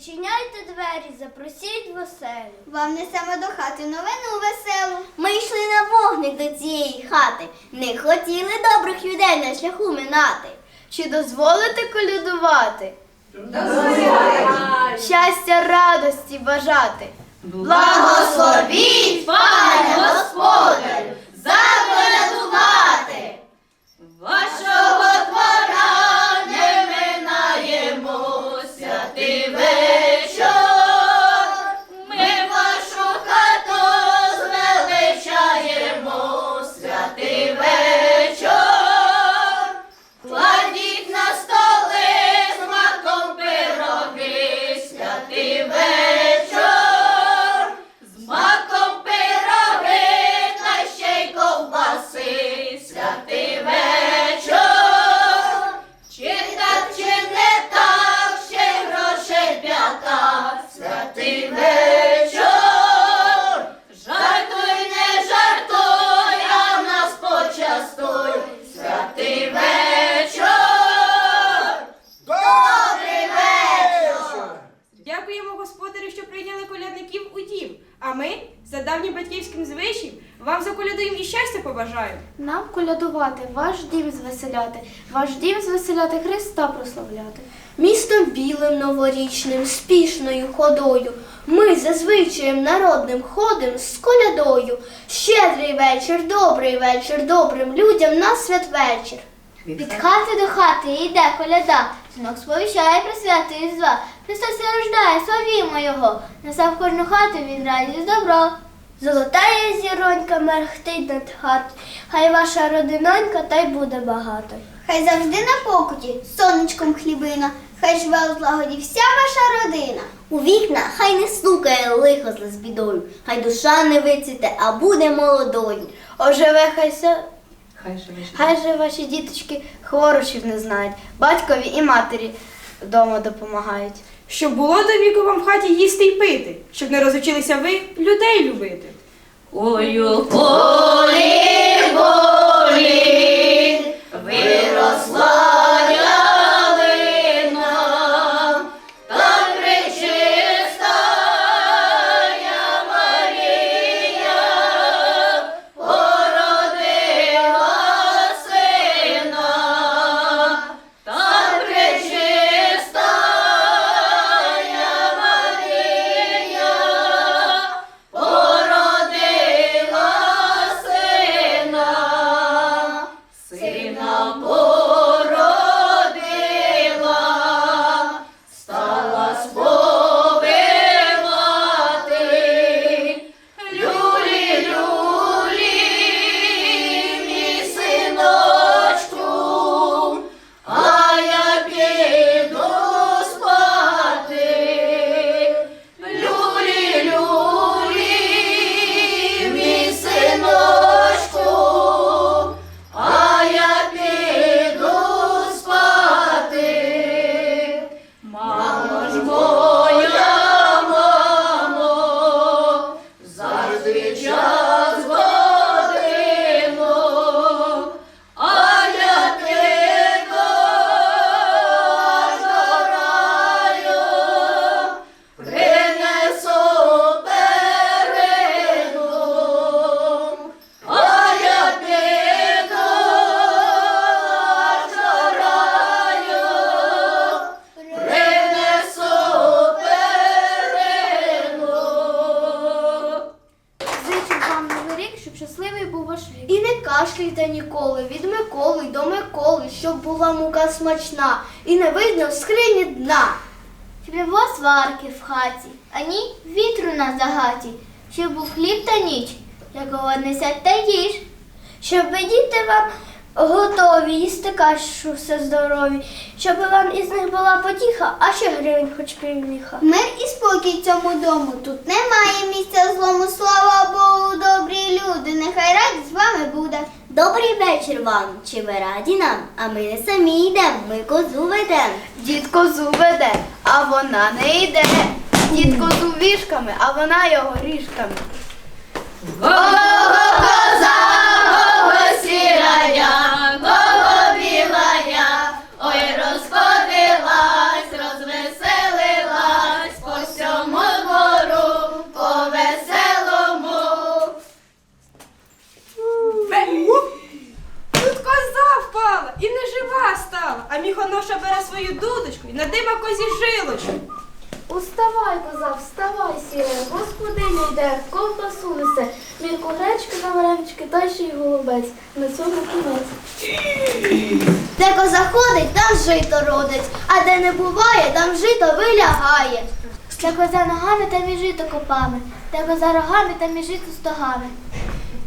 Зачиняйте двері, запросіть в. Вам не саме до хати новину веселу. Ми йшли на вогник до цієї хати. Не хотіли добрих людей на шляху минати. Чи дозволите колядувати? Дозволяємо! Щастя, радості бажати. Благословіть, пане господарю! Вам заколядуємо і щастя побажаємо. Нам колядувати, ваш дім звеселяти, ваш дім звеселяти, Христа прославляти. Містом білим новорічним, спішною ходою. Ми за звичаєм народним ходим з колядою. Щедрий вечір, добрий вечір, добрим людям на святвечір. Від хати до хати йде коляда, Синок сповіщає про свято Різдва. Христос рождає, славімо Його. Несе в кожну хату він радість добро. Золотая зіронька мерехтить над хат, хай ваша родинонька та й буде багато. Хай завжди на покуті, сонечком хлібина, хай живе у злагоді вся ваша родина. У вікна хай не стукає лихо зле з бідою, хай душа не вицвіте, а буде молодою. Оживе хай се. Хай же ваші діточки хворощів не знають, батькові і матері вдома допомагають. Щоб було до віку вам в хаті їсти й пити, щоб не розучилися ви людей любити. Ой, у завжди І не кашляйте ніколи від Миколи до Миколи, щоб була мука смачна, і не видно в скрині дна. Було сварки в хаті, ані вітру на загаті, щоб був хліб та ніч, якого не сядьте їж, щоб діти вам готові їсти кашу все здорові, щоб вам із них була потіха, а ще гривень хоч півміха. Мир і спокій цьому дому. Тут немає місця злому. Слава Богу, добрі люди. Нехай радість з вами буде. Добрий вечір вам, чи ви раді нам? А ми не самі йдемо, ми козу ведем. Дід козу веде, а вона не йде. Дід козу вішками, а вона його ріжками. Коза, свою дудочку і надима козі жилочку. Уставай, коза, вставай, сіре, господиня йде, ковбасу несе, мірку гречки на варенички, та ще й голубець. На цьому кінець. Де коза ходить, там жито родить, а де не буває, там жито вилягає. Де коза ногами, там і жито копами, де коза рогами, там і жито стогами.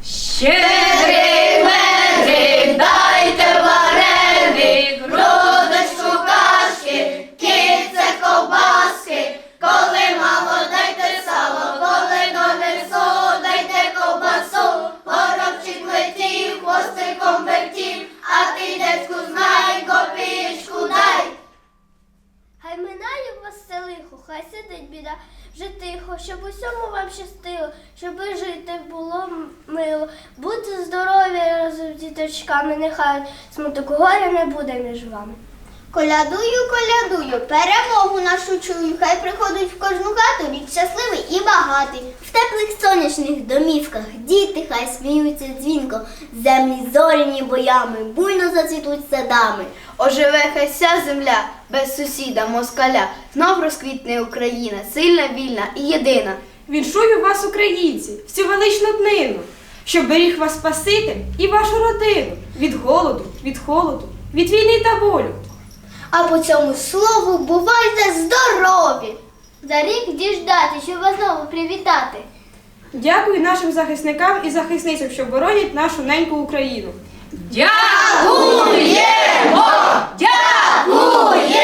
Щедрий медик, дайте щоб усьому вам щастило, щоб жити було мило. Будьте здорові разом з діточками, нехай смуток горя не буде між вами. Колядую, колядую, перемогу нашу чую. Хай приходить в кожну хату рік щасливий і багатий. В теплих сонячних домівках діти хай сміються дзвінко, землі зоряні боями, буйно зацвітуть садами. Оживе хай вся земля, без сусіда, москаля, знов розквітне Україна, сильна, вільна і єдина. Віншую вас, українці, в цю величну днину, щоб беріг вас Спаситель і вашу родину від голоду, від холоду, від війни та болю. А по цьому слову бувайте здорові! За рік діждати, щоб вас знову привітати. Дякую нашим захисникам і захисницям, що боронять нашу неньку Україну. Дякуємо! Дякуємо!